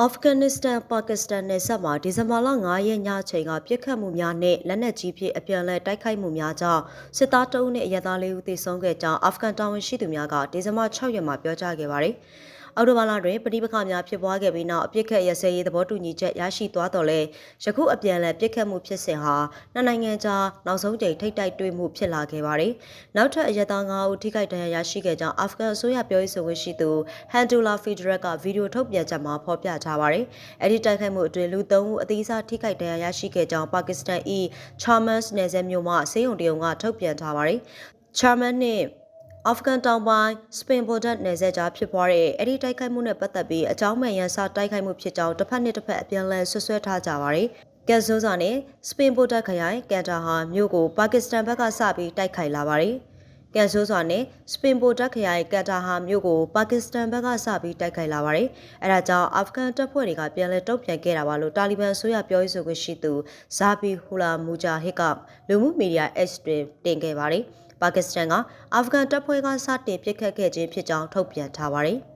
အာဖဂန်နစ္စတန်ပါကစ္စတန်နယ်စပ်မှာဒီဇင်ဘာလ9ရက်ညချိန်ကပြစ်ခတ်မှုများနဲ့လက်နက်ကြီးဖြင့်အပြန်အလှန်တိုက်ခိုက်မှုများကြောင့်စစ်သားတအုပ်နဲ့အရသားလေးဦးသေဆုံးခဲ့ကြောင်းအာဖဂန်တာဝန်ရှိသူများကဒီဇင်ဘာ6ရက်မှာပြောကြားခဲ့ပါတယ်။ အော်တိုဘာလတွင်ပဋိပက္ခများဖြစ်ပွားခဲ့ပြီးနောက်အပြစ်ခတ်ရစဲရေးသဘောတူညီချက်ရရှိသွားတော့လဲယခုအပြန်အလှန်ပြစ်ခတ်မှုဖြစ်စဉ်ဟာနှစ်နိုင်ငံကြားနောက်ဆုံးကြိမ်ထိတ်တိုက်တွေ့မှုဖြစ်လာခဲ့ပါတယ်။နောက်ထပ်အရသား9ဦးထိခိုက်ဒဏ်ရာရရှိခဲ့ကြောင်းအာဖဂန်အစိုးရပြောရေးဆိုခွင့်ရှိသူဟန်ဒူလာဖီဒရက်ကဗီဒီယိုထုတ်ပြန်ချက်မှာဖော်ပြထားပါတယ်။အဲဒီတိုက်ခိုက်မှုအတွင်းလူ3ဦးအသေးစားထိခိုက်ဒဏ်ရာရရှိခဲ့ကြောင်းပါကစ္စတန်၏ချာမတ်နယ်စပ်မြို့မှစေယုံတရုံကထုတ်ပြန်ထားပါတယ်။ချာမတ်နှင့် အာဖဂန်တောင်ပိုင်းစပင်ဘော်ဒတ်နယ်စပ်ကြားဖြစ်ပွားတဲ့အဲ့ဒီတိုက်ခိုက်မှုနဲ့ပတ်သက်ပြီးအကြောင်းမှန်ရန်စတိုက်ခိုက်မှုဖြစ်ကြောင်းတစ်ဖက်နဲ့တစ်ဖက်အပြန်အလှန်ဆွဆွဲထားကြပါတယ်။ကက်ဇိုးစာနဲ့စပင်ဘော်ဒတ်ခရိုင်ကန်တာဟာမြို့ကိုပါကစ္စတန်ဘက်ကစပြီးတိုက်ခိုက်လာပါတယ်။ ကန်ဆိုးစွာနဲ့စပင်ပိုတက်ခရိုင်ကန်တာဟာမြို့ကိုပါကစ္စတန်ဘက်ကစပြီးတိုက်ခိုက်လာပါတယ်။အဲဒါကြောင့်အာဖဂန်တပ်ဖွဲ့တွေကပြန်လည်တုံ့ပြန်ခဲ့တာပါလို့တာလီဘန်အစိုးရပြောရေးဆိုခွင့်ရှိသူဇာဘီဟူလာမူဂျာဟစ်ကလူမှုမီဒီယာ X တွင်တင်ခဲ့ပါတယ်။ပါကစ္စတန်ကအာဖဂန်တပ်ဖွဲ့ကစတင်ပစ်ခတ်ခဲ့ခြင်းဖြစ်ကြောင်းထုတ်ပြန်ထားပါတယ်။